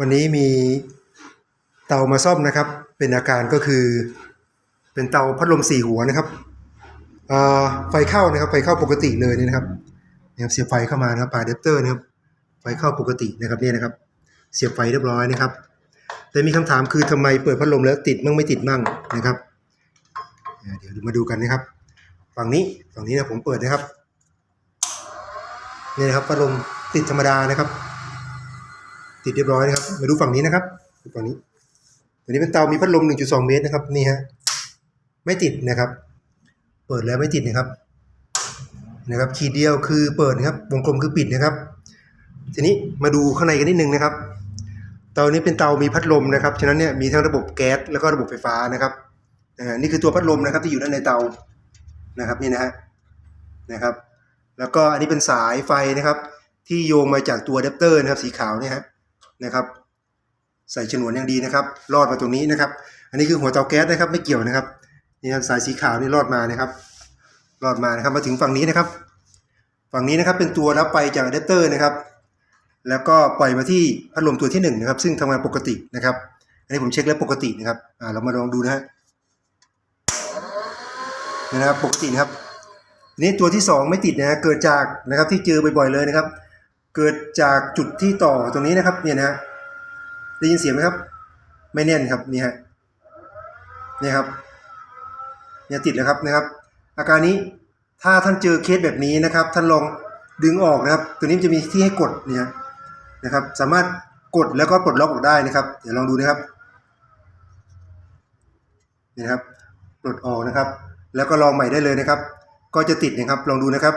วันนี้มีเตามาซ่อมนะครับ เป็นอาการก็คือ เป็นเตาพัดลมสี่หัวนะครับไฟเข้านะครับ ไฟเข้าปกติเลยนี่นะครับนะครับเสียบไฟเข้ามานะครับปลายอะแดปเตอร์นะครับ ไฟเข้าปกตินะครับเนี่ยนะครับ เสียบไฟเรียบร้อยนะครับ แต่มีคำถามคือทำไมเปิดพัดลมแล้วติดมั่งไม่ติดมั่งนะครับ เดี๋ยวมาดูกันนะครับ ฝั่งนี้ฝั่งนี้นะผมเปิดนะครับนี่นะครับพัดลมติดธรรมดานะครับ ติดเรียบร้อยนะครับ มาดูฝั่งนี้นะครับฝั่งนี้ตัวนี้เป็นเตามีพัดลม 1.2 เมตรนะครับ นี่ฮะ ไม่ติดนะครับ เปิดแล้วไม่ติดนะครับ นะครับ ขีดเดียวคือเปิดนะครับ วงกลมคือปิดนะครับ ทีนี้มาดูข้างในกันนิดนึงนะครับ เตานี้เป็นเตามีพัดลมนะครับ ฉะนั้นเนี่ยมีทั้งระบบแก๊สแล้วก็ระบบไฟฟ้านะครับนี่คือตัวพัดลมนะครับที่อยู่ด้านในเตา นะครับนี่นะฮะ นะครับ แล้วก็อันนี้เป็นสายไฟนะครับ ที่โยงมาจากตัวอะแดปเตอร์นะครับสีขาวเนี่ยฮะ นะครับ ใส่ฉนวนอย่างดีนะครับ รอดมาตรงนี้นะครับ อันนี้คือหัวเตาแก๊สนะครับ ไม่เกี่ยวนะครับนี่ครับสายสีขาวนี่รอดมานะครับ รอดมานะครับมาถึงฝั่งนี้นะครับ ฝั่งนี้นะครับเป็นตัวรับไปจากอะแดปเตอร์นะครับ แล้วก็ปล่อยมาที่พัดลมตัวที่หนึ่งนะครับ ซึ่งทำงานปกตินะครับ อันนี้ผมเช็คแล้วปกตินะครับอ่าเรามาลองดูนะฮะนะครับปกตินะครับนี้ตัวที่สองไม่ติดนะฮะเกิดจากนะครับที่เจอบ่อยๆเลยนะครับ เกิดจากจุดที่ต่อตรงนี้นะครับเนี่ยนะฮะได้ยินเสียงไหมครับ ไม่แน่นครับนี่ฮะนี่ครับเนี่ยติดแล้วครับนะครับ อาการนี้ถ้าท่านเจอเคสแบบนี้นะครับ ท่านลองดึงออกนะครับ ตัวนี้จะมีที่ให้กดเนี่ยนะครับ สามารถกดแล้วก็ปลดล็อกออกได้นะครับ เดี๋ยวลองดูนะครับนี่ครับปลดออกนะครับ แล้วก็ลองใหม่ได้เลยนะครับ ก็จะติดนะครับลองดูนะครับ